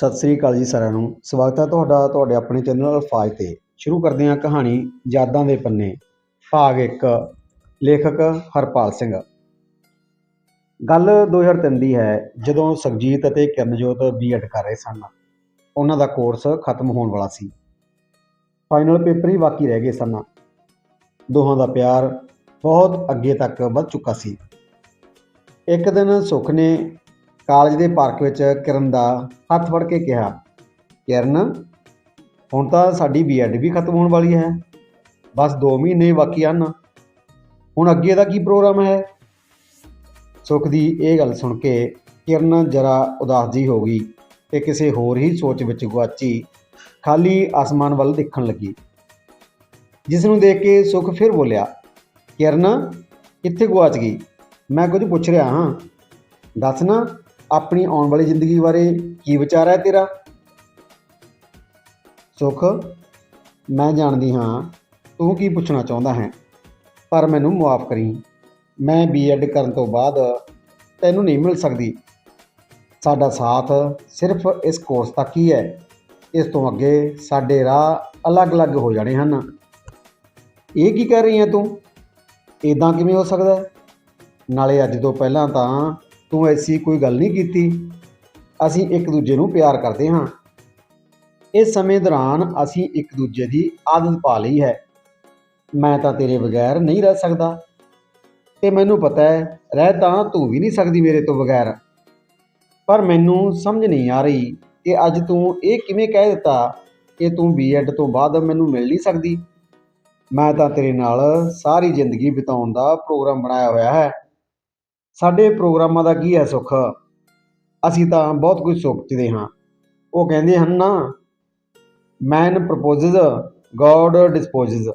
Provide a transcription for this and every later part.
ਸਤਿ ਸ੍ਰੀ ਅਕਾਲ ਜੀ ਸਾਰਿਆਂ ਨੂੰ। ਸਵਾਗਤ ਹੈ ਤੁਹਾਡਾ, ਤੁਹਾਡੇ ਆਪਣੇ ਚੈਨਲ ਅਲਫਾਜ਼ ਤੇ। ਸ਼ੁਰੂ ਕਰਦੇ ਹਾਂ ਕਹਾਣੀ ਯਾਦਾਂ ਦੇ ਪੰਨੇ। ਭਾਗ 1 ਲੇਖਕ ਹਰਪਾਲ ਸਿੰਘ। ਗੱਲ 2003 ਦੀ ਹੈ, ਜਦੋਂ ਸੁਖਜੀਤ ਅਤੇ ਕਿਰਨਜੋਤ ਬੀਐਡ ਕਰ ਰਹੇ ਸਨ। ਉਹਨਾਂ ਦਾ ਕੋਰਸ ਖਤਮ ਹੋਣ ਵਾਲਾ ਸੀ। ਫਾਈਨਲ ਪੇਪਰ ਹੀ ਬਾਕੀ ਰਹਿ ਗਏ ਸਨ। ਦੋਹਾਂ ਦਾ ਪਿਆਰ ਬਹੁਤ ਅੱਗੇ ਤੱਕ ਵੱਧ ਚੁੱਕਾ ਸੀ। ਇੱਕ ਦਿਨ ਸੁਖ ਨੇ ਕਾਲਜ ਦੇ ਪਾਰਕ ਵਿੱਚ ਕਿਰਨ ਦਾ ਹੱਥ ਫੜ ਕੇ ਕਿਹਾ, ਕਿਰਨ, ਹੁਣ ਤਾਂ ਸਾਡੀ ਬੀਐਡ ਵੀ ਖਤਮ ਹੋਣ ਵਾਲੀ ਹੈ। ਬਸ 2 ਮਹੀਨੇ ਬਾਕੀ ਹਨ। ਹੁਣ ਅੱਗੇ ਦਾ ਕੀ ਪ੍ਰੋਗਰਾਮ ਹੈ? ਸੁਖ ਦੀ ਇਹ ਗੱਲ ਸੁਣ ਕੇ ਕਿਰਨ ਜਰਾ ਉਦਾਸ ਜੀ ਹੋ ਗਈ ਤੇ ਕਿਸੇ ਹੋਰ ਹੀ ਸੋਚ ਵਿੱਚ ਗੁਆਚੀ, ਖਾਲੀ ਆਸਮਾਨ ਵੱਲ ਦੇਖਣ ਲੱਗੀ। ਜਿਸ ਨੂੰ ਦੇਖ ਕੇ ਸੁਖ ਫਿਰ ਬੋਲਿਆ, ਕਿਰਨ, ਕਿੱਥੇ ਗੁਆਚ ਗਈ? ਮੈਂ ਕੁਝ ਪੁੱਛ ਰਿਹਾ ਹਾਂ। ਦੱਸ ਨਾ ਆਪਣੀ ਆਉਣ ਵਾਲੀ ਜ਼ਿੰਦਗੀ ਬਾਰੇ ਕੀ ਵਿਚਾਰ ਹੈ ਤੇਰਾ? ਸੁਖ, ਮੈਂ ਜਾਣਦੀ ਹਾਂ ਤੂੰ ਕੀ ਪੁੱਛਣਾ ਚਾਹੁੰਦਾ ਹੈ, ਪਰ ਮੈਨੂੰ ਮਾਫ ਕਰੀ। ਮੈਂ ਬੀਐਡ ਕਰਨ ਤੋਂ ਬਾਅਦ ਤੈਨੂੰ ਨਹੀਂ ਮਿਲ ਸਕਦੀ। ਸਾਡਾ ਸਾਥ ਸਿਰਫ ਇਸ ਕੋਰਸ ਤੱਕ ਹੀ ਹੈ। ਇਸ ਤੋਂ ਅੱਗੇ ਸਾਡੇ ਰਾਹ ਅਲੱਗ-ਅਲੱਗ ਹੋ ਜਾਣੇ ਹਨ। ਇਹ ਕੀ ਕਹਿ ਰਹੀ ਹੈ ਤੂੰ? ਇਦਾਂ ਕਿਵੇਂ ਹੋ ਸਕਦਾ ਨਾਲੇ ਅੱਜ ਤੋਂ ਪਹਿਲਾਂ ਤਾਂ ਤੂੰ ਐਸੀ ਕੋਈ ਗੱਲ ਨਹੀਂ ਕੀਤੀ। ਅਸੀਂ ਇੱਕ ਦੂਜੇ ਨੂੰ ਪਿਆਰ ਕਰਦੇ ਹਾਂ। ਇਸ ਸਮੇਂ ਦੌਰਾਨ ਅਸੀਂ ਇੱਕ ਦੂਜੇ ਦੀ ਆਦਤ ਪਾ ਲਈ ਹੈ। ਮੈਂ ਤਾਂ ਤੇਰੇ ਬਗੈਰ ਨਹੀਂ ਰਹਿ ਸਕਦਾ। ਤੇ ਮੈਨੂੰ ਪਤਾ ਹੈ, ਰਹਿ ਤਾਂ ਤੂੰ ਵੀ ਨਹੀਂ ਸਕਦੀ ਮੇਰੇ ਤੋਂ ਬਗੈਰ। ਪਰ ਮੈਨੂੰ ਸਮਝ ਨਹੀਂ ਆ ਰਹੀ ਕਿ ਅੱਜ ਤੂੰ ਇਹ ਕਿਵੇਂ ਕਹਿ ਦਿੱਤਾ ਕਿ ਤੂੰ ਬੀਐਡ ਤੋਂ ਬਾਅਦ ਮੈਨੂੰ ਮਿਲ ਨਹੀਂ ਸਕਦੀ। ਮੈਂ ਤਾਂ ਤੇਰੇ ਨਾਲ ਸਾਰੀ ਜ਼ਿੰਦਗੀ ਬਿਤਾਉਣ ਦਾ ਪ੍ਰੋਗਰਾਮ ਬਣਾਇਆ ਹੋਇਆ ਹੈ। ਸਾਡੇ ਪ੍ਰੋਗਰਾਮਾਂ ਦਾ ਕੀ ਹੈ ਸੁੱਖ? ਅਸੀਂ ਤਾਂ ਬਹੁਤ ਕੁਝ ਸੋਚਦੇ ਹਾਂ। ਉਹ ਕਹਿੰਦੇ ਹਨ ਨਾ ਮੈਨ ਪ੍ਰਪੋਜ਼ਸ ਗੋਡ ਡਿਸਪੋਜ਼ਸ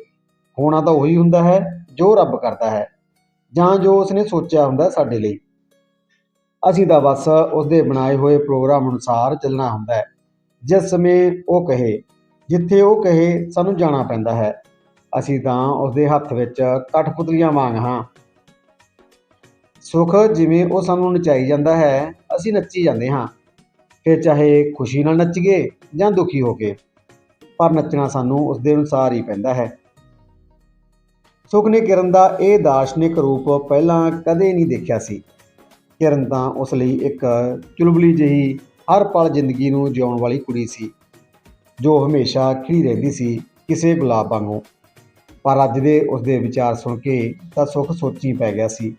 ਹੋਣਾ ਤਾਂ ਉਹੀ ਹੁੰਦਾ ਹੈ ਜੋ ਰੱਬ ਕਰਦਾ ਹੈ, ਜਾਂ ਜੋ ਉਸਨੇ ਸੋਚਿਆ ਹੁੰਦਾ ਸਾਡੇ ਲਈ। ਅਸੀਂ ਤਾਂ ਬਸ ਉਸਦੇ ਬਣਾਏ ਹੋਏ ਪ੍ਰੋਗਰਾਮ ਅਨੁਸਾਰ ਚੱਲਣਾ ਹੁੰਦਾ ਹੈ। ਜਿਸ ਸਮੇਂ ਉਹ ਕਹੇ, ਜਿੱਥੇ ਉਹ ਕਹੇ ਸਾਨੂੰ ਜਾਣਾ ਪੈਂਦਾ ਹੈ। ਅਸੀਂ ਤਾਂ ਉਸਦੇ ਹੱਥ ਵਿੱਚ ਕਠਪੁਤਲੀਆਂ ਵਾਂਗ ਹਾਂ। ਸੁੱਖ ਜਿਵੇਂ ਉਹ ਸਾਨੂੰ ਨਚਾਈ ਜਾਂਦਾ ਹੈ, ਅਸੀਂ ਨੱਚੀ ਜਾਂਦੇ ਹਾਂ। ਫਿਰ ਚਾਹੇ ਖੁਸ਼ੀ ਨਾਲ ਨੱਚੀਏ ਜਾਂ ਦੁਖੀ ਹੋ ਕੇ, ਪਰ ਨੱਚਣਾ ਸਾਨੂੰ ਉਸ ਦੇ ਅਨੁਸਾਰ ਹੀ ਪੈਂਦਾ ਹੈ। ਸੁੱਖ ਨੇ ਕਿਰਨ ਦਾ ਇਹ ਦਾਰਸ਼ਨਿਕ ਰੂਪ ਪਹਿਲਾਂ ਕਦੇ ਨਹੀਂ ਦੇਖਿਆ ਸੀ। ਕਿਰਨ ਤਾਂ ਉਸ ਲਈ ਇੱਕ ਚੁਲਬਲੀ ਜਿਹੀ ਹਰ ਪਲ ਜ਼ਿੰਦਗੀ ਨੂੰ ਜਿਉਣ ਵਾਲੀ ਕੁੜੀ ਸੀ, ਜੋ ਹਮੇਸ਼ਾ ਖਿੜੀ ਰਹਿੰਦੀ ਸੀ ਕਿਸੇ ਗੁਲਾਬ ਵਾਂਗੂ। ਪਰ ਅੱਜ ਦੇ ਉਸ ਦੇ ਵਿਚਾਰ ਸੁਣ ਕੇ ਤਾਂ ਸੁੱਖ ਸੋਚੀ ਪੈ ਗਿਆ ਸੀ।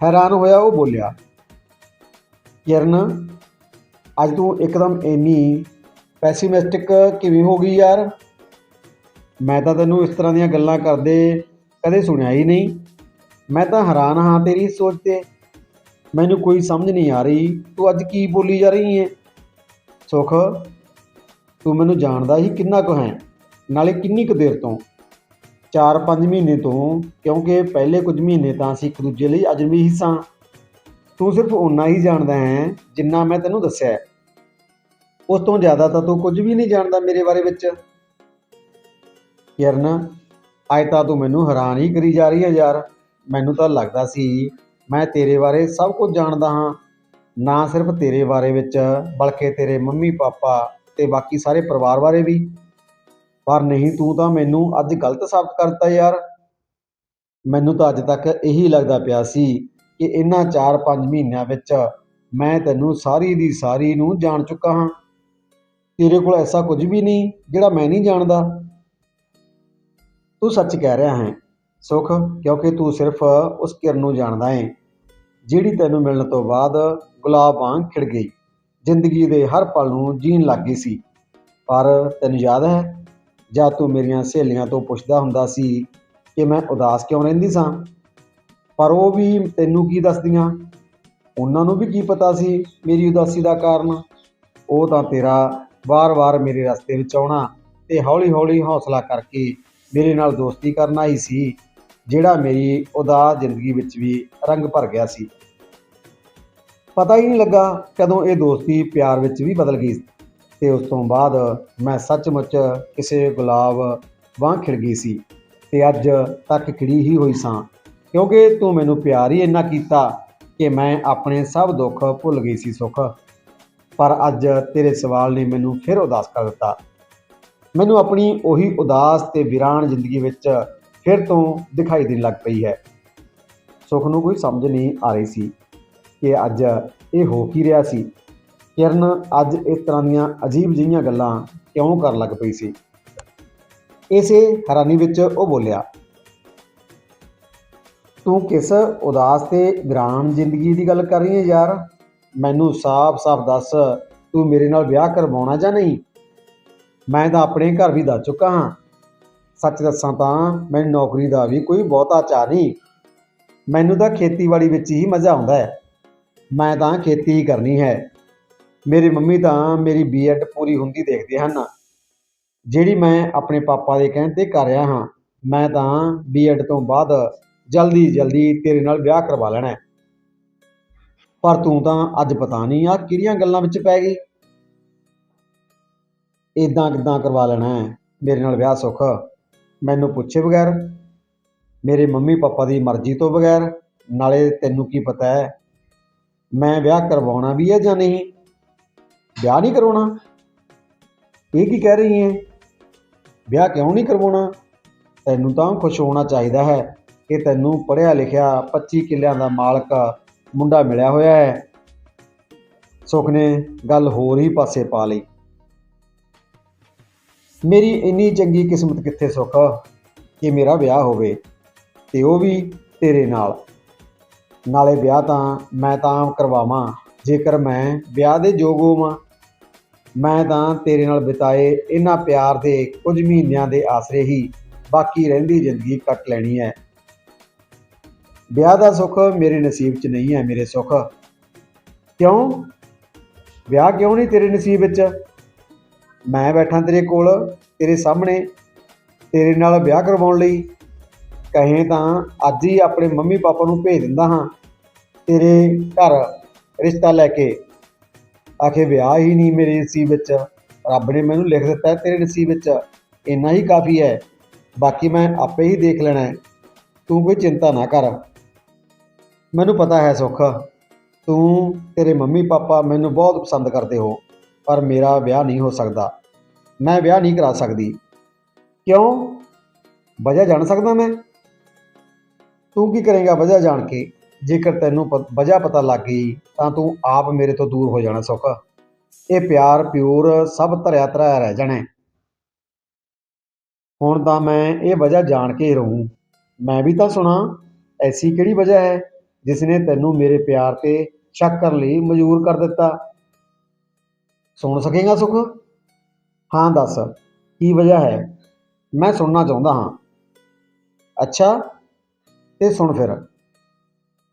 ਹੈਰਾਨ ਹੋਇਆ, ਉਹ ਬੋਲਿਆ, ਕਿਰਨ, ਅੱਜ ਤੂੰ ਇੱਕਦਮ ਇੰਨੀ ਪੈਸੀਮਿਸਟਿਕ ਕਿਵੇਂ ਹੋ ਗਈ ਯਾਰ? ਮੈਂ ਤਾਂ ਤੈਨੂੰ ਇਸ ਤਰ੍ਹਾਂ ਦੀਆਂ ਗੱਲਾਂ ਕਰਦੇ ਕਦੇ ਸੁਣਿਆ ਹੀ ਨਹੀਂ। ਮੈਂ ਤਾਂ ਹੈਰਾਨ ਹਾਂ ਤੇਰੀ ਸੋਚ ਤੇ। ਮੈਨੂੰ ਕੋਈ ਸਮਝ ਨਹੀਂ ਆ ਰਹੀ, ਤੂੰ ਅੱਜ ਕੀ ਬੋਲੀ ਜਾ ਰਹੀ ਹੈ ਸੁਖ, ਤੂੰ ਮੈਨੂੰ ਜਾਣਦਾ ਹੀ ਕਿੰਨਾ ਕੁ ਹੈ, ਨਾਲੇ ਕਿੰਨੀ ਕੁ ਦੇਰ ਤੋਂ। 4-5 ਮਹੀਨੇ ਤੋਂ, ਕਿਉਂਕਿ ਪਹਿਲੇ ਕੁਝ ਮਹੀਨੇ ਤਾਂ ਅਸੀਂ ਇੱਕ ਦੂਜੇ ਲਈ ਅਜਨਬੀ ਹੀ। ਸਾਂ ਤੂੰ ਸਿਰਫ ਓਨਾ ਹੀ ਜਾਣਦਾ ਹੈ ਜਿੰਨਾ ਮੈਂ ਤੈਨੂੰ ਦੱਸਿਆ ਹੈ। ਉਸ ਤੋਂ ਜ਼ਿਆਦਾ ਤਾਂ ਤੂੰ ਕੁਝ ਵੀ ਨਹੀਂ ਜਾਣਦਾ ਮੇਰੇ ਬਾਰੇ ਵਿੱਚ। ਕਿਰਨ, ਅੱਜ ਤਾਂ ਤੂੰ ਮੈਨੂੰ ਹੈਰਾਨ ਹੀ ਕਰੀ ਜਾ ਰਹੀ ਹੈ ਯਾਰ। ਮੈਨੂੰ ਤਾਂ ਲੱਗਦਾ ਸੀ ਮੈਂ ਤੇਰੇ ਬਾਰੇ ਸਭ ਕੁਝ ਜਾਣਦਾ ਹਾਂ। ਨਾ ਸਿਰਫ ਤੇਰੇ ਬਾਰੇ ਵਿੱਚ, ਬਲਕਿ ਤੇਰੇ ਮੰਮੀ ਪਾਪਾ ਤੇ ਬਾਕੀ ਸਾਰੇ ਪਰਿਵਾਰ ਬਾਰੇ ਵੀ। ਪਰ ਨਹੀਂ, ਤੂੰ ਤਾਂ ਮੈਨੂੰ ਅੱਜ ਗਲਤ ਸਾਬਤ ਕਰਤਾ ਯਾਰ। ਮੈਨੂੰ ਤਾਂ ਅੱਜ ਤੱਕ ਇਹੀ ਲੱਗਦਾ ਪਿਆ ਸੀ ਕਿ ਇਹਨਾਂ 4-5 ਮਹੀਨਿਆਂ ਵਿੱਚ ਮੈਂ ਤੈਨੂੰ ਸਾਰੀ ਦੀ ਸਾਰੀ ਨੂੰ ਜਾਣ ਚੁੱਕਾ ਹਾਂ। ਤੇਰੇ ਕੋਲ ਐਸਾ ਕੁਝ ਵੀ ਨਹੀਂ ਜਿਹੜਾ ਮੈਂ ਨਹੀਂ ਜਾਣਦਾ। ਤੂੰ ਸੱਚ ਕਹਿ ਰਿਹਾ ਹੈ, ਸੁਖ, ਕਿਉਂਕਿ ਤੂੰ ਸਿਰਫ ਉਸ ਕਿਰਨ ਨੂੰ ਜਾਣਦਾ ਹੈ, ਜਿਹੜੀ ਤੈਨੂੰ ਮਿਲਣ ਤੋਂ ਬਾਅਦ ਗੁਲਾਬ ਵਾਂਗ ਖਿੜ ਗਈ, ਜ਼ਿੰਦਗੀ ਦੇ ਹਰ ਪਲ ਨੂੰ ਜੀਣ ਲੱਗ ਗਈ ਸੀ। ਪਰ ਤੈਨੂੰ ਯਾਦ ਹੈ ਜਾਂ ਤੂੰ ਮੇਰੀਆਂ ਸਹੇਲੀਆਂ ਤੋਂ ਪੁੱਛਦਾ ਹੁੰਦਾ ਸੀ ਕਿ ਮੈਂ ਉਦਾਸ ਕਿਉਂ ਰਹਿੰਦੀ ਸਾਂ? ਪਰ ਉਹ ਵੀ ਤੈਨੂੰ ਕੀ ਦੱਸਦੀਆਂ? ਉਹਨਾਂ ਨੂੰ ਵੀ ਕੀ ਪਤਾ ਸੀ ਮੇਰੀ ਉਦਾਸੀ ਦਾ ਕਾਰਨ? ਉਹ ਤਾਂ ਤੇਰਾ ਵਾਰ-ਵਾਰ ਮੇਰੇ ਰਸਤੇ ਵਿੱਚ ਆਉਣਾ ਤੇ ਹੌਲੀ-ਹੌਲੀ ਹੌਸਲਾ ਕਰਕੇ ਮੇਰੇ ਨਾਲ ਦੋਸਤੀ ਕਰਨਾ ਹੀ ਸੀ, ਜਿਹੜਾ ਮੇਰੀ ਉਦਾਸ ਜ਼ਿੰਦਗੀ ਵਿੱਚ ਵੀ ਰੰਗ ਭਰ ਗਿਆ ਸੀ। ਪਤਾ ਹੀ ਨਹੀਂ ਲੱਗਾ ਕਦੋਂ ਇਹ ਦੋਸਤੀ ਪਿਆਰ ਵਿੱਚ ਵੀ ਬਦਲ ਗਈ ਤੇ ਉਸ ਤੋਂ ਬਾਅਦ ਮੈਂ ਸੱਚਮੁੱਚ ਕਿਸੇ ਗੁਲਾਬ ਵਾਂਗ ਖਿੜ ਗਈ ਸੀ ਤੇ ਅੱਜ ਤੱਕ ਖਿੜੀ ਹੀ ਹੋਈ ਸਾਂ। ਕਿਉਂਕਿ ਤੂੰ ਮੈਨੂੰ ਪਿਆਰ ਹੀ ਇੰਨਾ ਕੀਤਾ ਕਿ ਮੈਂ ਆਪਣੇ ਸਭ ਦੁੱਖ ਭੁੱਲ ਗਈ ਸੀ ਸੁੱਖ। ਪਰ ਅੱਜ ਤੇਰੇ ਸਵਾਲ ਨੇ ਮੈਨੂੰ ਫਿਰ ਉਦਾਸ ਕਰ ਦਿੱਤਾ। ਮੈਨੂੰ ਆਪਣੀ ਉਹੀ ਉਦਾਸ ਤੇ ਵਿਰਾਨ ਜ਼ਿੰਦਗੀ ਵਿੱਚ ਫਿਰ ਤੋਂ ਦਿਖਾਈ ਦੇਣ ਲੱਗ ਪਈ ਹੈ। ਸੁੱਖ ਨੂੰ ਕੋਈ ਸਮਝ ਨਹੀਂ ਆ ਰਹੀ ਸੀ ਕਿ ਅੱਜ ਇਹ ਹੋ ਕੀ ਰਿਹਾ ਸੀ। ਕਿਰਨ ਅੱਜ ਇਸ ਤਰ੍ਹਾਂ ਦੀਆਂ ਅਜੀਬ ਜਿਹੀਆਂ ਗੱਲਾਂ ਕਿਉਂ ਕਰਨ ਲੱਗ ਪਈ ਸੀ? ਇਸੇ ਹੈਰਾਨੀ ਵਿੱਚ ਉਹ ਬੋਲਿਆ, ਤੂੰ ਕਿਸ ਉਦਾਸ ਤੇ ਵਿਰਾਨ ਜ਼ਿੰਦਗੀ ਦੀ ਗੱਲ ਕਰ ਰਹੀ ਹੈ ਯਾਰ? ਮੈਨੂੰ ਸਾਫ਼-ਸਾਫ਼ ਦੱਸ, ਤੂੰ ਮੇਰੇ ਨਾਲ ਵਿਆਹ ਕਰਵਾਉਣਾ ਜਾਂ ਨਹੀਂ? ਮੈਂ ਤਾਂ ਆਪਣੇ ਘਰ ਵੀ ਦੱਸ ਚੁੱਕਾ ਹਾਂ। ਸੱਚ ਦੱਸਾਂ ਤਾਂ ਮੈਨੂੰ ਨੌਕਰੀ ਦਾ ਵੀ ਕੋਈ ਬਹੁਤਾ ਚਾਅ ਨਹੀਂ। ਮੈਨੂੰ ਤਾਂ ਖੇਤੀਬਾੜੀ ਵਿੱਚ ਹੀ ਮਜ਼ਾ ਆਉਂਦਾ ਹੈ। ਮੈਂ ਤਾਂ ਖੇਤੀ ਹੀ ਕਰਨੀ ਹੈ। ਮੇਰੀ ਮੰਮੀ ਤਾਂ ਮੇਰੀ ਬੀਐਡ ਪੂਰੀ ਹੁੰਦੀ ਦੇਖਦੇ ਹਨ। ਜਿਹੜੀ ਮੈਂ ਆਪਣੇ ਪਾਪਾ ਦੇ ਕਹਿਣ ਤੇ ਕਰ ਰਿਹਾ ਹਾਂ, ਮੈਂ ਤਾਂ ਬੀਐਡ ਤੋਂ ਬਾਅਦ ਜਲਦੀ ਜਲਦੀ ਤੇਰੇ ਨਾਲ ਵਿਆਹ ਕਰਵਾ ਲੈਣਾ ਪਰ ਤੂੰ ਤਾਂ ਅੱਜ ਪਤਾ ਨਹੀਂ ਆ ਕਿਹੜੀਆਂ ਗੱਲਾਂ ਵਿੱਚ ਪੈ ਗਈ। ਇਦਾਂ ਕਿਦਾਂ ਕਰਵਾ ਲੈਣਾ ਮੇਰੇ ਨਾਲ ਵਿਆਹ ਸੁੱਖ, ਮੈਨੂੰ ਪੁੱਛੇ ਬਗੈਰ। ਮੇਰੇ ਮੰਮੀ ਪਾਪਾ ਦੀ ਮਰਜ਼ੀ ਤੋਂ ਬਗੈਰ, ਨਾਲੇ ਤੈਨੂੰ ਕੀ ਪਤਾ ਹੈ, ਮੈਂ ਵਿਆਹ ਕਰਵਾਉਣਾ ਵੀ ਹੈ ਜਾਂ ਨਹੀਂ। ਵਿਆਹ ਨਹੀਂ ਕਰਵਾਉਣਾ ਇਹ ਕੀ ਕਹਿ ਰਹੀ ਹੈ ਵਿਆਹ ਕਿਉਂ ਨਹੀਂ ਕਰਵਾਉਣਾ? ਤੈਨੂੰ ਤਾਂ ਖੁਸ਼ ਹੋਣਾ ਚਾਹੀਦਾ ਹੈ ਕਿ ਤੈਨੂੰ ਪੜ੍ਹਿਆ ਲਿਖਿਆ 25 ਕਿੱਲਿਆਂ ਦਾ ਮਾਲਕ ਮੁੰਡਾ ਮਿਲਿਆ ਹੋਇਆ ਹੈ। ਸੁਖ ਨੇ ਗੱਲ ਹੋਰ ਹੀ ਪਾਸੇ ਪਾ ਲਈ। ਮੇਰੀ ਇੰਨੀ ਚੰਗੀ ਕਿਸਮਤ ਕਿੱਥੇ ਸੁੱਖ? ਕਿ ਮੇਰਾ ਵਿਆਹ ਹੋਵੇ ਤੇ ਉਹ ਵੀ ਤੇਰੇ ਨਾਲ। ਨਾਲੇ ਵਿਆਹ ਤਾਂ ਮੈਂ ਤਾਂ ਕਰਵਾਵਾਂ। ਜੇਕਰ ਮੈਂ ਵਿਆਹ ਦੇ ਯੋਗ ਹੋਵਾਂ ਮੈਂ ਤਾਂ ਤੇਰੇ ਨਾਲ ਬਿਤਾਏ ਇਹਨਾਂ ਪਿਆਰ ਦੇ ਕੁਝ ਮਹੀਨਿਆਂ ਦੇ ਆਸਰੇ ਹੀ ਬਾਕੀ ਰਹਿੰਦੀ ਜ਼ਿੰਦਗੀ ਕੱਟ ਲੈਣੀ ਹੈ ਵਿਆਹ ਦਾ ਸੁੱਖ ਮੇਰੇ ਨਸੀਬ 'ਚ ਨਹੀਂ ਹੈ ਮੇਰੇ ਸੁੱਖ। ਕਿਉਂ? ਵਿਆਹ ਕਿਉਂ ਨਹੀਂ ਤੇਰੇ ਨਸੀਬ ਵਿੱਚ? ਮੈਂ ਬੈਠਾ ਤੇਰੇ ਕੋਲ, ਤੇਰੇ ਸਾਹਮਣੇ, ਤੇਰੇ ਨਾਲ ਵਿਆਹ ਕਰਵਾਉਣ ਲਈ। ਕਹੇ ਤਾਂ ਅੱਜ ਹੀ ਆਪਣੇ ਮੰਮੀ ਪਾਪਾ ਨੂੰ ਭੇਜ ਦਿੰਦਾ ਹਾਂ। ਤੇਰੇ ਘਰ ਰਿਸ਼ਤਾ ਲੈ ਕੇ ਆਖੇ ਵਿਆਹ ਹੀ ਨਹੀਂ ਮੇਰੇ ਨਸੀਬ ਵਿੱਚ। ਰੱਬ ਨੇ ਮੈਨੂੰ ਲਿਖ ਦਿੱਤਾ ਤੇਰੇ ਨਸੀਬ ਵਿੱਚ। ਇੰਨਾ ਹੀ ਕਾਫੀ ਹੈ। ਬਾਕੀ ਮੈਂ ਆਪੇ ਹੀ ਦੇਖ ਲੈਣਾ ਤੂੰ ਕੋਈ ਚਿੰਤਾ ਨਾ ਕਰ। ਮੈਨੂੰ ਪਤਾ ਹੈ ਸੁੱਖ। ਤੂੰ, ਤੇਰੇ ਮੰਮੀ ਪਾਪਾ ਮੈਨੂੰ ਬਹੁਤ ਪਸੰਦ ਕਰਦੇ ਹੋ, ਪਰ ਮੇਰਾ ਵਿਆਹ ਨਹੀਂ ਹੋ ਸਕਦਾ। ਮੈਂ ਵਿਆਹ ਨਹੀਂ ਕਰਾ ਸਕਦੀ। ਕਿਉਂ? ਵਜ੍ਹਾ ਜਾਣ ਸਕਦਾ ਮੈਂ? ਤੂੰ ਕੀ ਕਰੇਗਾ ਵਜ੍ਹਾ ਜਾਣ ਕੇ? ਜੇਕਰ ਤੈਨੂੰ ਪ- ਵਜ੍ਹਾ ਪਤਾ ਲੱਗ ਗਈ, ਤਾਂ ਤੂੰ ਆਪ ਮੇਰੇ ਤੋਂ ਦੂਰ ਹੋ ਜਾਣਾ ਸੁੱਖ। ਇਹ ਪਿਆਰ ਪਿਓਰ ਸਭ ਧਰਿਆ ਧਰਾਇਆ ਰਹਿ ਜਾਣਾ ਹੁਣ ਤਾਂ ਮੈਂ ਇਹ ਵਜ੍ਹਾ ਜਾਣ ਕੇ ਰਹੂੰ। ਮੈਂ ਵੀ ਤਾਂ ਸੁਣਾ, ਐਸੀ ਕਿਹੜੀ ਵਜ੍ਹਾ ਹੈ ਜਿਸ ਨੇ ਤੈਨੂੰ ਮੇਰੇ ਪਿਆਰ ਤੇ ਸ਼ੱਕ ਕਰਨ ਲਈ ਮਜਬੂਰ ਕਰ ਦਿੱਤਾ? ਸੁਣ ਸਕੇਗਾ ਸੁਖ? ਹਾਂ, ਦੱਸ, ਕੀ ਵਜ੍ਹਾ ਹੈ? ਮੈਂ ਸੁਣਨਾ ਚਾਹੁੰਦਾ ਹਾਂ। ਅੱਛਾ, ਤੇ ਸੁਣ ਫਿਰ।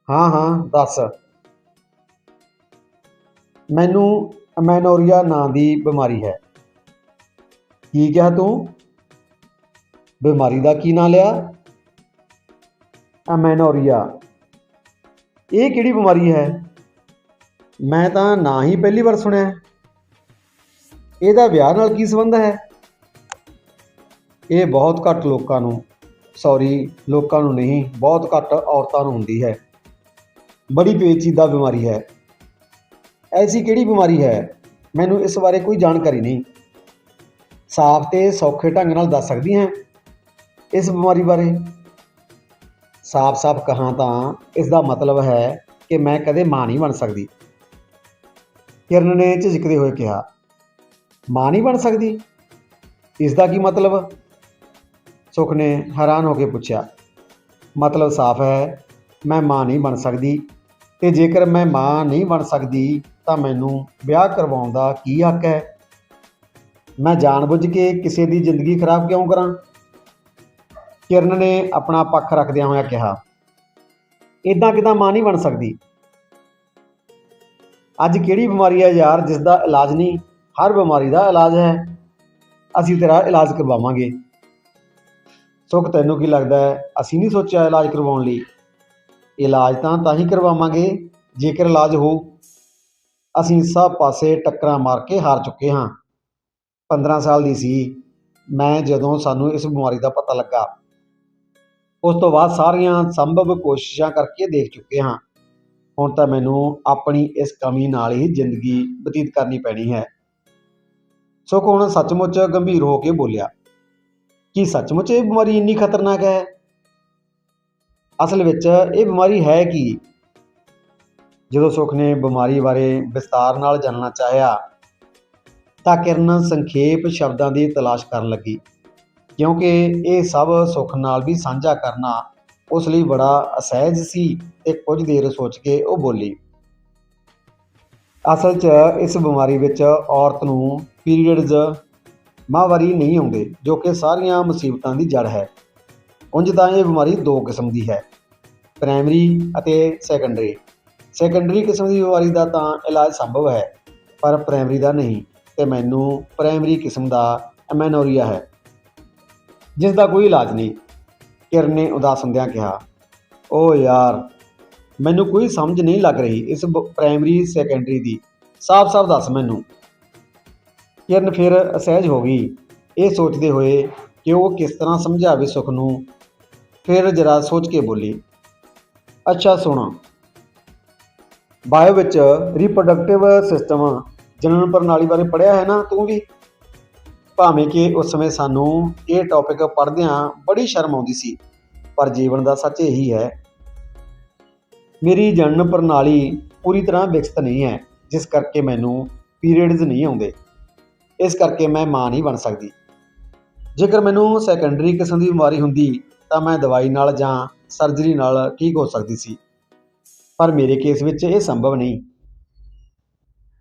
ਹਾਂ ਹਾਂ, ਦੱਸ। ਮੈਨੂੰ ਅਮੈਨੋਰੀਆ ਨਾਂ ਦੀ ਬਿਮਾਰੀ ਹੈ। ਕੀ ਕਿਹਾ ਤੂੰ? ਬਿਮਾਰੀ ਦਾ ਕੀ ਨਾਂ ਲਿਆ? ਅਮੈਨੋਰੀਆ। ਇਹ ਕਿਹੜੀ ਬਿਮਾਰੀ ਹੈ? ਮੈਂ ਤਾਂ ਨਾਂ ਹੀ ਪਹਿਲੀ ਵਾਰ ਸੁਣਿਆ ਇਹਦਾ ਵਿਆਹ ਨਾਲ ਕੀ ਸੰਬੰਧ ਹੈ? ਇਹ ਬਹੁਤ ਘੱਟ ਲੋਕਾਂ ਨੂੰ ਸੌਰੀ ਲੋਕਾਂ ਨੂੰ ਨਹੀਂ, ਬਹੁਤ ਘੱਟ ਔਰਤਾਂ ਨੂੰ ਹੁੰਦੀ ਹੈ। ਬੜੀ ਪੇਚੀਦਾ ਬਿਮਾਰੀ ਹੈ। ਐਸੀ ਕਿਹੜੀ ਬਿਮਾਰੀ ਹੈ? ਮੈਨੂੰ ਇਸ ਬਾਰੇ ਕੋਈ ਜਾਣਕਾਰੀ ਨਹੀਂ। ਸਾਫ਼ ਤੇ ਸੌਖੇ ਢੰਗ ਨਾਲ ਦੱਸ ਸਕਦੀ ਹੈ ਇਸ ਬਿਮਾਰੀ ਬਾਰੇ? ਸਾਫ਼-ਸਾਫ਼ ਕਹਾਂ ਤਾਂ ਇਸ ਦਾ ਮਤਲਬ ਹੈ ਕਿ ਮੈਂ ਕਦੇ ਮਾਂ ਨਹੀਂ ਬਣ ਸਕਦੀ। ਕਿਰਨ ਨੇ ਝਿਜਕਦੇ ਹੋਏ ਕਿਹਾ, ਮਾਂ ਨਹੀਂ ਬਣ ਸਕਦੀ? ਇਸ ਦਾ ਕੀ ਮਤਲਬ? ਸੁਖ ਨੇ ਹੈਰਾਨ ਹੋ ਕੇ ਪੁੱਛਿਆ, ਮਤਲਬ ਸਾਫ਼ ਹੈ, ਮੈਂ ਮਾਂ ਨਹੀਂ ਬਣ ਸਕਦੀ। ਅਤੇ ਜੇਕਰ ਮੈਂ ਮਾਂ ਨਹੀਂ ਬਣ ਸਕਦੀ, ਤਾਂ ਮੈਨੂੰ ਵਿਆਹ ਕਰਵਾਉਣ ਦਾ ਕੀ ਹੱਕ ਹੈ? ਮੈਂ ਜਾਣਬੁੱਝ ਕੇ ਕਿਸੇ ਦੀ ਜ਼ਿੰਦਗੀ ਖਰਾਬ ਕਿਉਂ ਕਰਾਂ? ਕਿਰਨ ਨੇ ਆਪਣਾ ਪੱਖ ਰੱਖਦਿਆਂ ਹੋਇਆਂ ਕਿਹਾ ਇਦਾਂ ਕਿਦਾਂ ਮਾਂ ਨਹੀਂ ਬਣ ਸਕਦੀ? ਅੱਜ ਕਿਹੜੀ ਬਿਮਾਰੀ ਹੈ ਯਾਰ ਜਿਸ ਦਾ ਇਲਾਜ ਨਹੀਂ? ਹਰ ਬਿਮਾਰੀ ਦਾ ਇਲਾਜ ਹੈ। ਅਸੀਂ ਤੇਰਾ ਇਲਾਜ ਕਰਵਾਵਾਂਗੇ। ਸੁਖ ਤੈਨੂੰ ਕੀ ਲੱਗਦਾ ਹੈ? ਅਸੀਂ ਨਹੀਂ ਸੋਚਿਆ ਇਲਾਜ ਕਰਵਾਉਣ ਲਈ। ਇਲਾਜ ਤਾਂ ਤਾਂ ਹੀ ਕਰਵਾਵਾਂਗੇ। ਜੇਕਰ ਇਲਾਜ ਹੋ, ਅਸੀਂ ਸਭ ਪਾਸੇ ਟੱਕਰਾਂ ਮਾਰ ਕੇ ਹਾਰ ਚੁੱਕੇ ਹਾਂ। 15 ਸਾਲ ਦੀ ਸੀ। ਮੈਂ ਜਦੋਂ ਸਾਨੂੰ ਇਸ ਬਿਮਾਰੀ ਦਾ ਪਤਾ ਲੱਗਾ, ਉਸ ਤੋਂ ਬਾਅਦ ਸਾਰੀਆਂ ਸੰਭਵ ਕੋਸ਼ਿਸ਼ਾਂ ਕਰਕੇ ਦੇਖ ਚੁੱਕੇ ਹਾਂ। ਹੁਣ ਤਾਂ ਮੈਨੂੰ ਆਪਣੀ ਇਸ ਕਮੀ ਨਾਲ ਹੀ ਜ਼ਿੰਦਗੀ ਬਤੀਤ ਕਰਨੀ ਪੈਣੀ ਹੈ। ਸੁਖ ਹੁਣ ਸੱਚਮੁੱਚ ਗੰਭੀਰ ਹੋ ਕੇ ਬੋਲਿਆ, ਕਿ ਸੱਚਮੁੱਚ ਇਹ ਬਿਮਾਰੀ ਇੰਨੀ ਖਤਰਨਾਕ ਹੈ? ਅਸਲ ਵਿੱਚ ਇਹ ਬਿਮਾਰੀ ਹੈ ਕੀ? ਜਦੋਂ ਸੁਖ ਨੇ ਬਿਮਾਰੀ ਬਾਰੇ ਵਿਸਤਾਰ ਨਾਲ ਜਾਣਨਾ ਚਾਹਿਆ, ਤਾਂ ਕਿਰਨ ਸੰਖੇਪ ਸ਼ਬਦਾਂ ਦੀ ਤਲਾਸ਼ ਕਰਨ ਲੱਗੀ, ਕਿਉਂਕਿ ਇਹ ਸਭ ਸੁਖ ਨਾਲ ਵੀ ਸਾਂਝਾ ਕਰਨਾ ਉਸ ਲਈ ਬੜਾ ਅਸਹਿਜ ਸੀ ਤੇ ਕੁਝ ਦੇਰ ਸੋਚ ਕੇ ਉਹ ਬੋਲੀ, ਅਸਲ 'ਚ ਇਸ ਬਿਮਾਰੀ ਵਿੱਚ ਔਰਤ ਨੂੰ ਪੀਰੀਅਡਸ ਮਾਹਵਾਰੀ ਨਹੀਂ ਆਉਂਦੇ, ਜੋ ਕਿ ਸਾਰੀਆਂ ਮੁਸੀਬਤਾਂ ਦੀ ਜੜ ਹੈ। ਉਂਝ ਤਾਂ ਇਹ ਬਿਮਾਰੀ ਦੋ ਕਿਸਮ ਦੀ ਹੈ ਪ੍ਰਾਇਮਰੀ ਅਤੇ ਸੈਕੰਡਰੀ ਸੈਕੰਡਰੀ ਕਿਸਮ ਦੀ ਬਿਮਾਰੀ ਦਾ ਤਾਂ ਇਲਾਜ ਸੰਭਵ ਹੈ, ਪਰ ਪ੍ਰਾਇਮਰੀ ਦਾ ਨਹੀਂ, ਤੇ ਮੈਨੂੰ ਪ੍ਰਾਇਮਰੀ ਕਿਸਮ ਦਾ ਐਮੈਨੋਰੀਆ ਹੈ। ਜਿਸ ਦਾ ਕੋਈ ਇਲਾਜ ਨਹੀਂ, ਕਿਰਨ ਨੇ ਉਦਾਸ ਹੁੰਦਿਆਂ ਕਿਹਾ, ਓ ਯਾਰ, ਮੈਨੂੰ ਕੋਈ ਸਮਝ ਨਹੀਂ ਲੱਗ ਰਹੀ ਇਸ ਬ- ਪ੍ਰਾਇਮਰੀ ਸੈਕੰਡਰੀ ਦੀ। ਸਾਫ਼-ਸਾਫ਼ ਦੱਸ ਮੈਨੂੰ। ਕਿਰਨ ਫਿਰ ਅਸਹਿਜ ਹੋ ਗਈ। ਇਹ ਸੋਚਦੇ ਹੋਏ ਕਿ ਉਹ ਕਿਸ ਤਰ੍ਹਾਂ ਸਮਝਾਵੇ ਸੁਖ ਨੂੰ ਫਿਰ ਜਰਾ ਸੋਚ ਕੇ ਬੋਲੀ, ਅੱਛਾ ਸੁਣ ਬਾਇਓ ਵਿੱਚ ਰੀਪਰੋਡਕਟਿਵ ਸਿਸਟਮ ਜਨਨ ਪ੍ਰਣਾਲੀ ਬਾਰੇ ਪੜ੍ਹਿਆ ਹੈ ਨਾ ਤੂੰ ਵੀ? ਭਾਵੇਂ ਕਿ ਉਸ ਸਮੇਂ ਸਾਨੂੰ ਇਹ ਟੌਪਿਕ ਪੜ੍ਹਦਿਆਂ ਬੜੀ ਸ਼ਰਮ ਆਉਂਦੀ ਸੀ, ਪਰ ਜੀਵਨ ਦਾ ਸੱਚ ਇਹੀ ਹੈ। ਮੇਰੀ ਜਨਨ ਪ੍ਰਣਾਲੀ ਪੂਰੀ ਤਰ੍ਹਾਂ ਵਿਕਸਿਤ ਨਹੀਂ ਹੈ, ਜਿਸ ਕਰਕੇ ਮੈਨੂੰ ਪੀਰੀਅਡਸ ਨਹੀਂ ਆਉਂਦੇ। ਇਸ ਕਰਕੇ ਮੈਂ ਮਾਂ ਨਹੀਂ ਬਣ ਸਕਦੀ। ਜੇਕਰ ਮੈਨੂੰ ਸੈਕੰਡਰੀ ਕਿਸਮ ਦੀ ਬਿਮਾਰੀ ਹੁੰਦੀ ਤਾਂ ਮੈਂ ਦਵਾਈ ਨਾਲ ਜਾਂ ਸਰਜਰੀ ਨਾਲ ਠੀਕ ਹੋ ਸਕਦੀ ਸੀ। ਪਰ ਮੇਰੇ ਕੇਸ ਵਿੱਚ ਇਹ ਸੰਭਵ ਨਹੀਂ।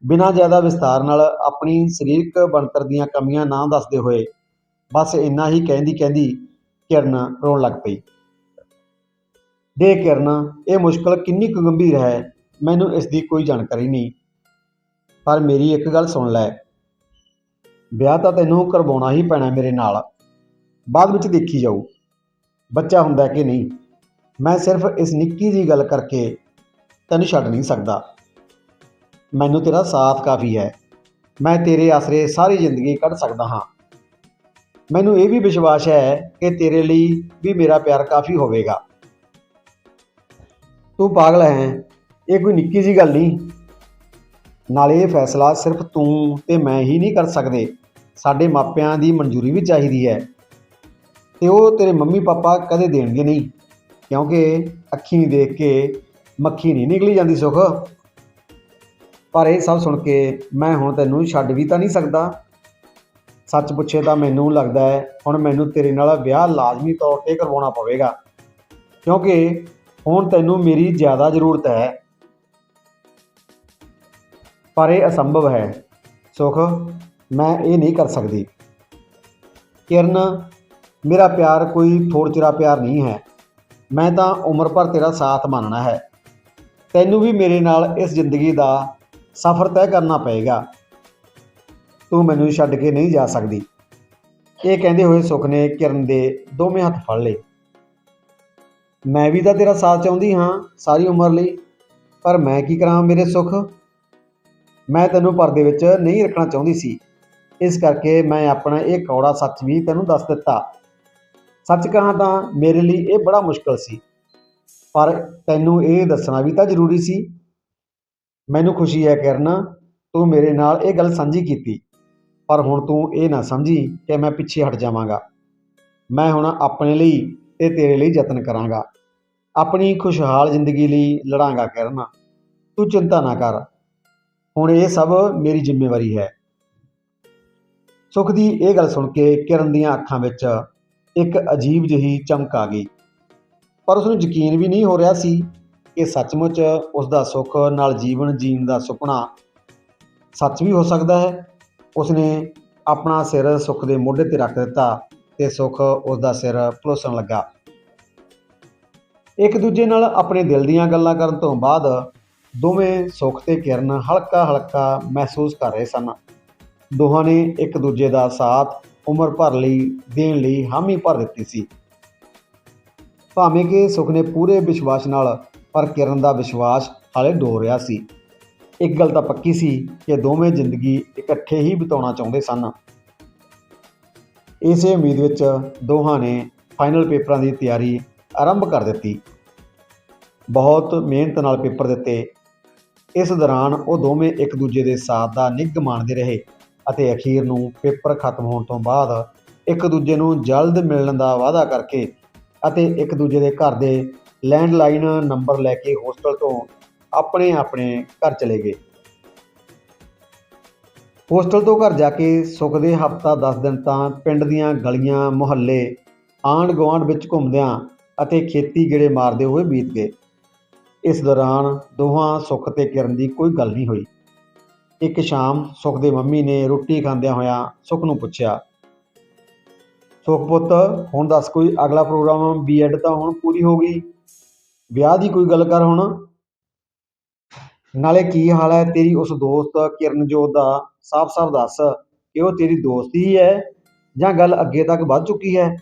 ਬਿਨਾਂ ਜ਼ਿਆਦਾ ਵਿਸਤਾਰ ਨਾਲ ਆਪਣੀ ਸਰੀਰਕ ਬਣਤਰ ਦੀਆਂ ਕਮੀਆਂ ਨਾ ਦੱਸਦੇ ਹੋਏ ਬਸ ਇੰਨਾ ਹੀ ਕਹਿੰਦੀ ਕਹਿੰਦੀ ਕਿਰਨ ਰੋਣ ਲੱਗ ਪਈ। ਦੇ ਕਿਰਨ, ਇਹ ਮੁਸ਼ਕਲ ਕਿੰਨੀ ਕੁ ਗੰਭੀਰ ਹੈ, ਮੈਨੂੰ ਇਸ ਦੀ ਕੋਈ ਜਾਣਕਾਰੀ ਨਹੀਂ। ਪਰ ਮੇਰੀ ਇੱਕ ਗੱਲ ਸੁਣ ਲੈ। ਵਿਆਹ ਤਾਂ ਤੈਨੂੰ ਕਰਵਾਉਣਾ ਹੀ ਪੈਣਾ ਮੇਰੇ ਨਾਲ। ਬਾਅਦ ਵਿੱਚ ਦੇਖੀ ਜਾਊ। ਬੱਚਾ ਹੁੰਦਾ ਕਿ ਨਹੀਂ? ਮੈਂ ਸਿਰਫ ਇਸ ਨਿੱਕੀ ਜੀ ਗੱਲ ਕਰਕੇ ਤੈਨੂੰ ਛੱਡ ਨਹੀਂ ਸਕਦਾ। ਮੈਨੂੰ ਤੇਰਾ ਸਾਥ ਕਾਫੀ ਹੈ। ਮੈਂ ਤੇਰੇ ਆਸਰੇ ਸਾਰੀ ਜ਼ਿੰਦਗੀ ਕੱਢ ਸਕਦਾ ਹਾਂ। ਮੈਨੂੰ ਇਹ ਵੀ ਵਿਸ਼ਵਾਸ ਹੈ ਕਿ ਤੇਰੇ ਲਈ ਵੀ ਮੇਰਾ ਪਿਆਰ ਕਾਫੀ ਹੋਵੇਗਾ। ਤੂੰ ਪਾਗਲ ਹੈ। ਇਹ ਕੋਈ ਨਿੱਕੀ ਜੀ ਗੱਲ ਨਹੀਂ। ਨਾਲੇ ਇਹ ਫੈਸਲਾ ਸਿਰਫ ਤੂੰ ਤੇ ਮੈਂ ਹੀ ਨਹੀਂ ਕਰ ਸਕਦੇ। ਸਾਡੇ ਮਾਪਿਆਂ ਦੀ ਮਨਜ਼ੂਰੀ ਵੀ ਚਾਹੀਦੀ ਹੈ। ਤੇ ਉਹ ਤੇਰੇ ਮੰਮੀ ਪਾਪਾ ਕਦੇ ਦੇਣਗੇ ਨਹੀਂ, ਕਿਉਂਕਿ ਅੱਖੀਂ ਦੇਖ ਕੇ ਮੱਖੀ ਨਹੀਂ ਨਿਕਲੀ ਜਾਂਦੀ ਸੁਖ। ਪਰ ਇਹ ਸਭ ਸੁਣ ਕੇ ਮੈਂ ਹੁਣ ਤੈਨੂੰ ਛੱਡ ਵੀ ਤਾਂ ਨਹੀਂ ਸਕਦਾ। ਸੱਚ ਪੁੱਛੇ ਤਾਂ ਮੈਨੂੰ ਲੱਗਦਾ ਹੈ, ਹੁਣ ਮੈਨੂੰ ਤੇਰੇ ਨਾਲ ਵਿਆਹ ਲਾਜ਼ਮੀ ਤੌਰ ਤੇ ਕਰਵਾਉਣਾ ਪਵੇਗਾ। ਕਿਉਂਕਿ ਹੁਣ ਤੈਨੂੰ ਮੇਰੀ ਜ਼ਿਆਦਾ ਜ਼ਰੂਰਤ ਹੈ। ਪਰ ਇਹ ਅਸੰਭਵ ਹੈ। ਸੁਖ, ਮੈਂ ਇਹ ਨਹੀਂ ਕਰ ਸਕਦੀ। ਕਿਰਨ ਮੇਰਾ ਪਿਆਰ ਕੋਈ ਥੋੜ ਚਿਰਾ ਪਿਆਰ ਨਹੀਂ ਹੈ। ਮੈਂ ਤਾਂ ਉਮਰ ਭਰ ਤੇਰਾ ਸਾਥ ਮੰਨਣਾ ਹੈ। ਤੈਨੂੰ ਵੀ ਮੇਰੇ ਨਾਲ ਇਸ ਜ਼ਿੰਦਗੀ ਦਾ ਸਫ਼ਰ ਤੈਅ ਕਰਨਾ ਪਏਗਾ। ਤੂੰ ਮੈਨੂੰ ਛੱਡ ਕੇ ਨਹੀਂ ਜਾ ਸਕਦੀ। ਇਹ ਕਹਿੰਦੇ ਹੋਏ ਸੁਖ ਨੇ ਕਿਰਨ ਦੇ ਦੋਵੇਂ ਹੱਥ ਫੜ ਲਏ। ਮੈਂ ਵੀ ਤਾਂ ਤੇਰਾ ਸਾਥ ਚਾਹੁੰਦੀ ਹਾਂ ਸਾਰੀ ਉਮਰ ਲਈ, ਪਰ ਮੈਂ ਕੀ ਕਰਾਂ ਮੇਰੇ ਸੁਖ? ਮੈਂ ਤੈਨੂੰ ਪਰਦੇ ਵਿੱਚ ਨਹੀਂ ਰੱਖਣਾ ਚਾਹੁੰਦੀ ਸੀ। ਇਸ ਕਰਕੇ ਮੈਂ ਆਪਣਾ ਇਹ ਕੌੜਾ ਸੱਚ ਵੀ ਤੈਨੂੰ ਦੱਸ ਦਿੱਤਾ। ਸੱਚ ਕਹਾਂ ਤਾਂ ਮੇਰੇ ਲਈ ਇਹ ਬੜਾ ਮੁਸ਼ਕਲ ਸੀ। ਪਰ ਤੈਨੂੰ ਇਹ ਦੱਸਣਾ ਵੀ ਤਾਂ ਜ਼ਰੂਰੀ ਸੀ। ਮੈਨੂੰ ਖੁਸ਼ੀ ਹੈ ਕਿਰਨ, ਤੂੰ ਮੇਰੇ ਨਾਲ ਇਹ ਗੱਲ ਸਾਂਝੀ ਕੀਤੀ। ਪਰ ਹੁਣ ਤੂੰ ਇਹ ਨਾ ਸਮਝੀ ਕਿ ਮੈਂ ਪਿੱਛੇ ਹਟ ਜਾਵਾਂਗਾ। ਮੈਂ ਹੁਣ ਆਪਣੇ ਲਈ ਤੇ ਤੇਰੇ ਲਈ ਯਤਨ ਕਰਾਂਗਾ। ਆਪਣੀ ਖੁਸ਼ਹਾਲ ਜ਼ਿੰਦਗੀ ਲਈ ਲੜਾਂਗਾ ਕਿਰਨ। ਤੂੰ ਚਿੰਤਾ ਨਾ ਕਰ। ਹੁਣ ਇਹ ਸਭ ਮੇਰੀ ਜ਼ਿੰਮੇਵਾਰੀ ਹੈ। ਸੁਖ ਦੀ ਇਹ ਗੱਲ ਸੁਣ ਕੇ ਕਿਰਨ ਦੀਆਂ ਅੱਖਾਂ ਵਿੱਚ ਇੱਕ ਅਜੀਬ ਜਿਹੀ ਚਮਕ ਆ ਗਈ। ਪਰ ਉਸ ਨੂੰ ਯਕੀਨ ਵੀ ਨਹੀਂ ਹੋ ਰਿਹਾ ਸੀ ਕਿ ਸੱਚਮੁੱਚ ਉਸ ਦਾ ਸੁੱਖ ਨਾਲ ਜੀਵਨ ਜੀਣ ਦਾ ਸੁਪਨਾ ਸੱਚ ਵੀ ਹੋ ਸਕਦਾ ਹੈ। ਉਸਨੇ ਆਪਣਾ ਸਿਰ ਸੁੱਖ ਦੇ ਮੋਢੇ ਤੇ ਰੱਖ ਦਿੱਤਾ ਤੇ ਸੁੱਖ ਉਸ ਦਾ ਸਿਰ ਪਲੋਸਣ ਲੱਗਾ। ਇੱਕ ਦੂਜੇ ਨਾਲ ਆਪਣੇ ਦਿਲ ਦੀਆਂ ਗੱਲਾਂ ਕਰਨ ਤੋਂ ਬਾਅਦ ਦੋਵੇਂ ਸੁੱਖ ਤੇ ਕਿਰਨ ਹਲਕਾ ਹਲਕਾ ਮਹਿਸੂਸ ਕਰ ਰਹੇ ਸਨ। ਦੋਹਾਂ ਨੇ ਇੱਕ ਦੂਜੇ ਦਾ ਸਾਥ ਉਮਰ ਭਰ ਲਈ, ਦੇਣ ਲਈ ਹਾਮੀ ਭਰ ਦਿੱਤੀ ਸੀ। ਭਾਵੇਂ ਕਿ ਸੁਖ ਨੇ ਪੂਰੇ ਵਿਸ਼ਵਾਸ ਨਾਲ, ਪਰ ਕਿਰਨ ਦਾ ਵਿਸ਼ਵਾਸ ਹਾਲੇ ਡੋਰ ਰਿਹਾ ਸੀ। ਇੱਕ ਗੱਲ ਤਾਂ ਪੱਕੀ ਸੀ ਕਿ ਦੋਵੇਂ ਜ਼ਿੰਦਗੀ ਇਕੱਠੇ ਹੀ ਬਿਤਾਉਣਾ ਚਾਹੁੰਦੇ ਸਨ। ਇਸੇ ਉਮੀਦ ਵਿੱਚ ਦੋਹਾਂ ਨੇ ਫਾਈਨਲ ਪੇਪਰਾਂ ਦੀ ਤਿਆਰੀ ਆਰੰਭ ਕਰ ਦਿੱਤੀ। ਬਹੁਤ ਮਿਹਨਤ ਨਾਲ ਪੇਪਰ ਦਿੱਤੇ। ਇਸ ਦੌਰਾਨ ਉਹ ਦੋਵੇਂ ਇੱਕ ਦੂਜੇ ਦੇ ਸਾਥ ਦਾ ਨਿੱਘ ਮਾਣਦੇ ਰਹੇ। ਅਤੇ ਅਖੀਰ ਨੂੰ ਪੇਪਰ ਖਤਮ ਹੋਣ ਤੋਂ ਬਾਅਦ ਇੱਕ ਦੂਜੇ ਨੂੰ ਜਲਦ ਮਿਲਣ ਦਾ ਵਾਅਦਾ ਕਰਕੇ ਅਤੇ ਇੱਕ ਦੂਜੇ ਦੇ ਘਰ ਦੇ ਲੈਂਡਲਾਈਨ ਨੰਬਰ ਲੈ ਕੇ ਹੋਸਟਲ ਤੋਂ ਆਪਣੇ ਆਪਣੇ ਘਰ ਚਲੇ ਗਏ। ਹੋਸਟਲ ਤੋਂ ਘਰ ਜਾ ਕੇ ਸੁੱਖ ਦੇ ਹਫਤਾ 10 ਦਿਨ ਤਾਂ ਪਿੰਡ ਦੀਆਂ ਗਲੀਆਂ, ਮੁਹੱਲੇ, ਆਂਢ ਗੁਆਂਢ ਵਿੱਚ ਘੁੰਮਦਿਆਂ ਅਤੇ ਖੇਤੀ ਗੇੜੇ ਮਾਰਦੇ ਹੋਏ ਬੀਤ ਗਏ। ਇਸ ਦੌਰਾਨ ਦੋਹਾਂ ਸੁੱਖ ਤੇ ਕਿਰਨ ਦੀ ਕੋਈ ਗੱਲ ਨਹੀਂ ਹੋਈ। ਇੱਕ ਸ਼ਾਮ ਸੁੱਖ ਦੇ ਮੰਮੀ ਨੇ ਰੋਟੀ ਖਾਂਦਿਆਂ ਹੋਇਆਂ ਸੁੱਖ ਨੂੰ ਪੁੱਛਿਆ, ਸੁੱਖ ਪੁੱਤ, ਹੁਣ ਦੱਸ ਕੋਈ ਅਗਲਾ ਪ੍ਰੋਗਰਾਮ ਬੀਐਡ ਤਾਂ ਹੁਣ ਪੂਰੀ ਹੋ ਗਈ? ਵਿਆਹ ਦੀ ਕੋਈ ਗੱਲ ਕਰ ਹੁਣ? ਨਾਲੇ ਕੀ ਹਾਲ ਹੈ ਤੇਰੀ ਉਸ ਦੋਸਤ ਕਿਰਨਜੋਤ ਦਾ? ਸਾਫ਼-ਸਾਫ਼ ਦੱਸ, ਕਿ ਉਹ ਤੇਰੀ ਦੋਸਤੀ ਹੀ ਹੈ ਜਾਂ ਗੱਲ ਅੱਗੇ ਤੱਕ ਵੱਧ ਚੁੱਕੀ ਹੈ?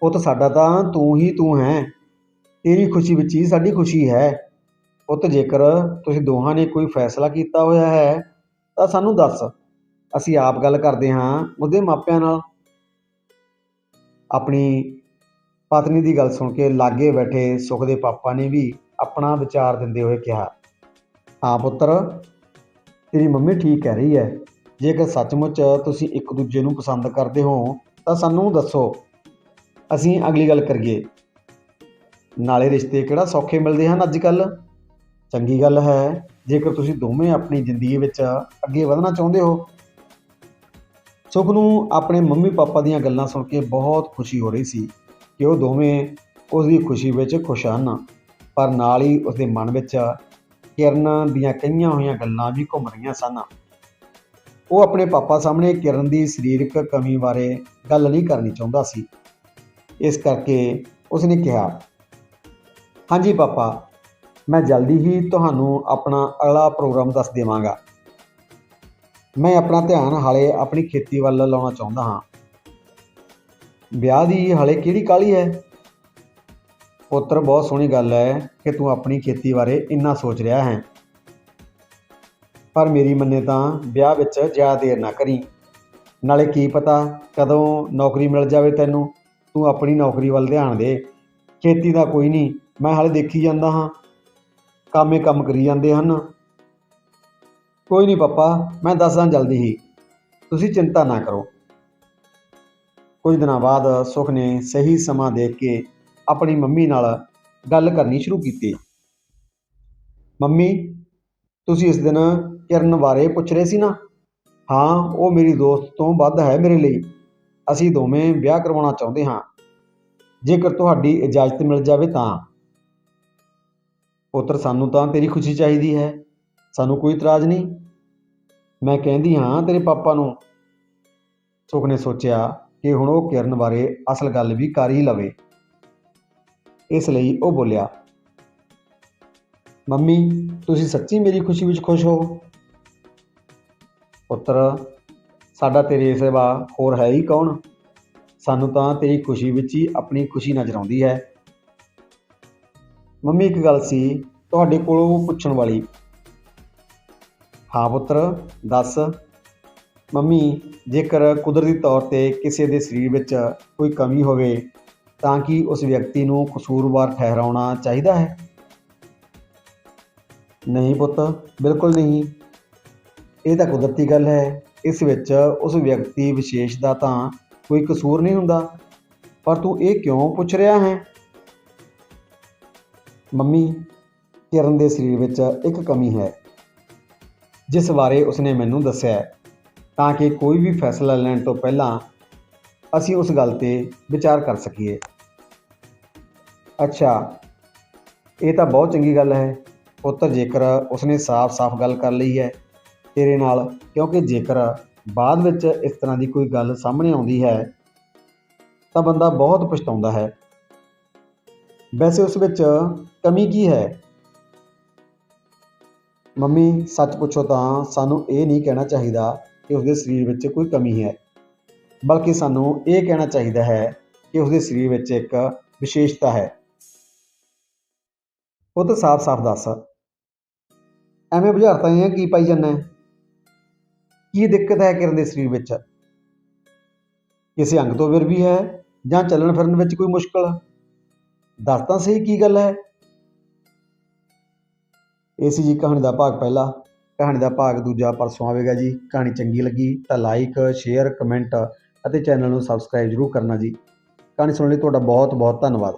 ਪੁੱਤ, ਸਾਡਾ ਤਾਂ ਤੂੰ ਹੀ ਤੂੰ ਹੈ। ਤੇਰੀ ਖੁਸ਼ੀ ਵਿੱਚ ਹੀ ਸਾਡੀ ਖੁਸ਼ੀ ਹੈ। ਪੁੱਤ, ਜੇਕਰ ਤੁਸੀਂ ਦੋਹਾਂ ਨੇ ਕੋਈ ਫੈਸਲਾ ਕੀਤਾ ਹੋਇਆ ਹੈ, ਤਾਂ ਸਾਨੂੰ ਦੱਸ। ਅਸੀਂ ਆਪ ਗੱਲ ਕਰਦੇ ਹਾਂ ਉਹਦੇ ਮਾਪਿਆਂ ਨਾਲ। ਆਪਣੀ ਪਤਨੀ ਦੀ ਗੱਲ ਸੁਣ ਕੇ ਲਾਗੇ ਬੈਠੇ ਸੁਖ ਦੇ ਪਾਪਾ ਨੇ ਵੀ ਆਪਣਾ ਵਿਚਾਰ ਦਿੰਦੇ ਹੋਏ ਕਿਹਾ, ਹਾਂ ਪੁੱਤਰ, ਤੇਰੀ ਮੰਮੀ ਠੀਕ ਕਹਿ ਰਹੀ ਹੈ। ਜੇਕਰ ਸੱਚਮੁੱਚ ਤੁਸੀਂ ਇੱਕ ਦੂਜੇ ਨੂੰ ਪਸੰਦ ਕਰਦੇ ਹੋ, ਤਾਂ ਸਾਨੂੰ ਦੱਸੋ। ਅਸੀਂ ਅਗਲੀ ਗੱਲ ਕਰੀਏ। ਨਾਲੇ ਰਿਸ਼ਤੇ ਕਿਹੜਾ ਸੌਖੇ ਮਿਲਦੇ ਹਨ ਅੱਜ ਕੱਲ੍ਹ? ਚੰਗੀ ਗੱਲ ਹੈ, ਜੇਕਰ ਤੁਸੀਂ ਦੋਵੇਂ ਆਪਣੀ ਜ਼ਿੰਦਗੀ ਵਿੱਚ ਅੱਗੇ ਵਧਣਾ ਚਾਹੁੰਦੇ ਹੋ। ਸੁਖ ਨੂੰ ਆਪਣੇ ਮੰਮੀ ਪਾਪਾ ਦੀਆਂ ਗੱਲਾਂ ਸੁਣ ਕੇ ਬਹੁਤ ਖੁਸ਼ੀ ਹੋ ਰਹੀ ਸੀ ਕਿ ਉਹ ਦੋਵੇਂ ਉਸ ਦੀ ਖੁਸ਼ੀ ਵਿੱਚ ਖੁਸ਼ ਹਨ। ਪਰ ਨਾਲ ਹੀ ਉਸ ਦੇ ਮਨ ਵਿੱਚ ਕਿਰਨ ਦੀਆਂ ਕਈਆਂ ਹੋਈਆਂ ਗੱਲਾਂ ਵੀ ਘੁੰਮ ਰਹੀਆਂ ਸਨ। ਉਹ ਆਪਣੇ ਪਾਪਾ ਸਾਹਮਣੇ ਕਿਰਨ ਦੀ ਸਰੀਰਕ ਕਮੀ ਬਾਰੇ ਗੱਲ ਨਹੀਂ ਕਰਨੀ ਚਾਹੁੰਦਾ ਸੀ। ਇਸ ਕਰਕੇ ਉਸਨੇ ਕਿਹਾ, ਹਾਂਜੀ ਪਾਪਾ ਮੈਂ ਜਲਦੀ ਹੀ ਤੁਹਾਨੂੰ ਆਪਣਾ ਅਗਲਾ ਪ੍ਰੋਗਰਾਮ ਦੱਸ ਦੇਵਾਂਗਾ। ਮੈਂ ਆਪਣਾ ਧਿਆਨ ਹਾਲੇ ਆਪਣੀ ਖੇਤੀ ਵੱਲ ਲਾਉਣਾ ਚਾਹੁੰਦਾ ਹਾਂ। ਵਿਆਹ ਦੀ ਹਾਲੇ ਕਿਹੜੀ ਕਾਹਲੀ ਹੈ? ਪੁੱਤਰ, ਬਹੁਤ ਸੋਹਣੀ ਗੱਲ ਹੈ ਕਿ ਤੂੰ ਆਪਣੀ ਖੇਤੀ ਬਾਰੇ ਇੰਨਾ ਸੋਚ ਰਿਹਾ ਹੈ। ਪਰ ਮੇਰੀ ਮੰਨੇ ਤਾਂ ਵਿਆਹ ਵਿੱਚ ਜ਼ਿਆਦਾ ਦੇਰ ਨਾ ਕਰੀ। ਨਾਲੇ ਕੀ ਪਤਾ ਕਦੋਂ ਨੌਕਰੀ ਮਿਲ ਜਾਵੇ ਤੈਨੂੰ। ਤੂੰ ਆਪਣੀ ਨੌਕਰੀ ਵੱਲ ਧਿਆਨ ਦੇ। ਖੇਤੀ ਦਾ ਕੋਈ ਨਹੀਂ, ਮੈਂ ਹਾਲੇ ਦੇਖੀ ਜਾਂਦਾ ਹਾਂ। ਕੰਮ ਕੰਮੇ ਕੰਮ ਕਰੀ ਜਾਂਦੇ ਹਨ। ਕੋਈ ਨਹੀਂ ਪਾਪਾ, ਮੈਂ ਦੱਸਦਾ ਜਲਦੀ ਹੀ। ਤੁਸੀਂ ਚਿੰਤਾ ਨਾ ਕਰੋ। ਕੁਝ ਦਿਨਾਂ ਬਾਅਦ ਸੁਖ ਨੇ ਸਹੀ ਸਮਾਂ ਦੇਖ ਕੇ ਆਪਣੀ ਮੰਮੀ ਨਾਲ ਗੱਲ ਕਰਨੀ ਸ਼ੁਰੂ ਕੀਤੀ। ਮੰਮੀ, ਤੁਸੀਂ ਇਸ ਦਿਨ ਕਿਰਨ ਬਾਰੇ ਪੁੱਛ ਰਹੇ ਸੀ ਨਾ? ਹਾਂ, ਉਹ ਮੇਰੀ ਦੋਸਤ ਤੋਂ ਵੱਧ ਹੈ ਮੇਰੇ ਲਈ। ਅਸੀਂ ਦੋਵੇਂ ਵਿਆਹ ਕਰਵਾਉਣਾ ਚਾਹੁੰਦੇ ਹਾਂ। ਜੇਕਰ ਤੁਹਾਡੀ ਇਜਾਜ਼ਤ ਮਿਲ ਜਾਵੇ ਤਾਂ। ਪੁੱਤਰ, ਸਾਨੂੰ ਤਾਂ ਤੇਰੀ ਖੁਸ਼ੀ ਚਾਹੀਦੀ ਹੈ। ਸਾਨੂੰ ਕੋਈ ਇਤਰਾਜ਼ ਨਹੀਂ। ਮੈਂ ਕਹਿੰਦੀ ਹਾਂ ਤੇਰੇ ਪਾਪਾ ਨੂੰ। ਸੁਖ ਨੇ ਸੋਚਿਆ ਕਿ ਹੁਣ ਉਹ ਕਿਰਨ ਬਾਰੇ ਅਸਲ ਗੱਲ ਵੀ ਕਰ ਹੀ ਲਵੇ। ਇਸ ਲਈ ਉਹ ਬੋਲਿਆ, ਮੰਮੀ, ਤੁਸੀਂ ਸੱਚੀ ਮੇਰੀ ਖੁਸ਼ੀ ਵਿੱਚ ਖੁਸ਼ ਹੋ? ਪੁੱਤਰ, ਸਾਡਾ ਤੇਰੇ ਸਿਵਾ ਹੋਰ ਹੈ ਹੀ ਕੌਣ? ਸਾਨੂੰ ਤਾਂ ਤੇਰੀ ਖੁਸ਼ੀ ਵਿੱਚ ਹੀ ਆਪਣੀ ਖੁਸ਼ੀ ਨਜ਼ਰ ਆਉਂਦੀ ਹੈ। ਮੰਮੀ ਇੱਕ ਗੱਲ ਸੀ, ਤੁਹਾਡੇ ਕੋਲੋਂ ਪੁੱਛਣ ਵਾਲੀ। ਹਾਂ ਪੁੱਤਰ, ਦੱਸ। ਮੰਮੀ, ਜੇਕਰ ਕੁਦਰਤੀ ਤੌਰ ਤੇ ਕਿਸੇ ਦੇ ਸਰੀਰ ਵਿੱਚ ਕੋਈ ਕਮੀ ਹੋਵੇ, ਤਾਂ ਕੀ ਉਸ ਵਿਅਕਤੀ ਨੂੰ ਕਸੂਰਵਾਰ ਠਹਿਰਾਉਣਾ ਚਾਹੀਦਾ ਹੈ? ਨਹੀਂ ਪੁੱਤ, ਬਿਲਕੁਲ ਨਹੀਂ। ਇਹ ਤਾਂ ਕੁਦਰਤੀ ਗੱਲ ਹੈ। ਇਸ ਵਿੱਚ ਉਸ ਵਿਅਕਤੀ ਵਿਸ਼ੇਸ਼ ਦਾ ਤਾਂ ਕੋਈ ਕਸੂਰ ਨਹੀਂ ਹੁੰਦਾ। ਪਰ ਤੂੰ ਇਹ ਕਿਉਂ ਪੁੱਛ ਰਿਹਾ ਹੈ? ਮੰਮੀ, ਕਿਰਨ ਦੇ ਸਰੀਰ ਵਿੱਚ ਇੱਕ ਕਮੀ ਹੈ, ਜਿਸ ਬਾਰੇ ਉਸਨੇ ਮੈਨੂੰ ਦੱਸਿਆ ਤਾਂ ਕਿ ਕੋਈ ਵੀ ਫੈਸਲਾ ਲੈਣ ਤੋਂ ਪਹਿਲਾਂ ਅਸੀਂ ਉਸ ਗੱਲ ਤੇ ਵਿਚਾਰ ਕਰ ਸਕੀਏ। ਅੱਛਾ, ਇਹ ਤਾਂ ਬਹੁਤ ਚੰਗੀ ਗੱਲ ਹੈ, ਪੁੱਤਰ ਜੇਕਰ ਉਸਨੇ ਸਾਫ਼-ਸਾਫ਼ ਗੱਲ ਕਰ ਲਈ ਹੈ, ਤੇਰੇ ਨਾਲ, ਕਿਉਂਕਿ ਜੇਕਰ ਬਾਅਦ ਵਿੱਚ ਇਸ ਤਰ੍ਹਾਂ ਦੀ ਕੋਈ ਗੱਲ ਸਾਹਮਣੇ ਆਉਂਦੀ ਹੈ, ਤਾਂ ਬੰਦਾ ਬਹੁਤ ਪਛਤਾਉਂਦਾ ਹੈ। ਵੈਸੇ ਉਸ ਵਿੱਚ ਕਮੀ ਕੀ ਹੈ? ਮੰਮੀ, ਸੱਚ ਪੁੱਛੋ ਤਾਂ ਸਾਨੂੰ ਇਹ ਨਹੀਂ ਕਹਿਣਾ ਚਾਹੀਦਾ ਕਿ ਉਸਦੇ ਸਰੀਰ ਵਿੱਚ ਕੋਈ ਕਮੀ ਹੈ। ਬਲਕਿ ਸਾਨੂੰ ਇਹ ਕਹਿਣਾ ਚਾਹੀਦਾ ਹੈ ਕਿ ਉਸਦੇ ਸਰੀਰ ਵਿੱਚ ਇੱਕ ਵਿਸ਼ੇਸ਼ਤਾ ਹੈ। ਉਹ ਤਾਂ ਸਾਫ਼-ਸਾਫ਼ ਦੱਸ। ਐਵੇਂ ਬੁਝਾਰਤਾਂ ਇਹ ਕੀ ਪਾਈ ਜਾਂਦਾ? ਕੀ ਦਿੱਕਤ ਹੈ ਕਿਰਨ ਦੇ ਸਰੀਰ ਵਿੱਚ? ਕਿਸੇ ਅੰਗ ਤੋਂ ਵਿਰਵੀ ਹੈ ਜਾਂ ਚੱਲਣ ਫਿਰਨ ਵਿੱਚ ਕੋਈ ਮੁਸ਼ਕਲ? ਦੱਸ ਤਾਂ ਸਹੀ ਕੀ ਗੱਲ ਹੈ? ਇਹ ਸੀ ਜੀ ਕਹਾਣੀ ਦਾ ਭਾਗ ਪਹਿਲਾ। ਕਹਾਣੀ ਦਾ ਭਾਗ ਦੂਜਾ ਪਰਸੋਂ ਆਵੇਗਾ ਜੀ। ਕਹਾਣੀ ਚੰਗੀ ਲੱਗੀ ਤਾਂ ਲਾਈਕ ਸ਼ੇਅਰ ਕਮੈਂਟ ਅਤੇ ਚੈਨਲ ਨੂੰ ਸਬਸਕ੍ਰਾਈਬ ਜ਼ਰੂਰ ਕਰਨਾ ਜੀ। ਕਹਾਣੀ ਸੁਣਨ ਲਈ ਤੁਹਾਡਾ ਬਹੁਤ ਬਹੁਤ ਧੰਨਵਾਦ।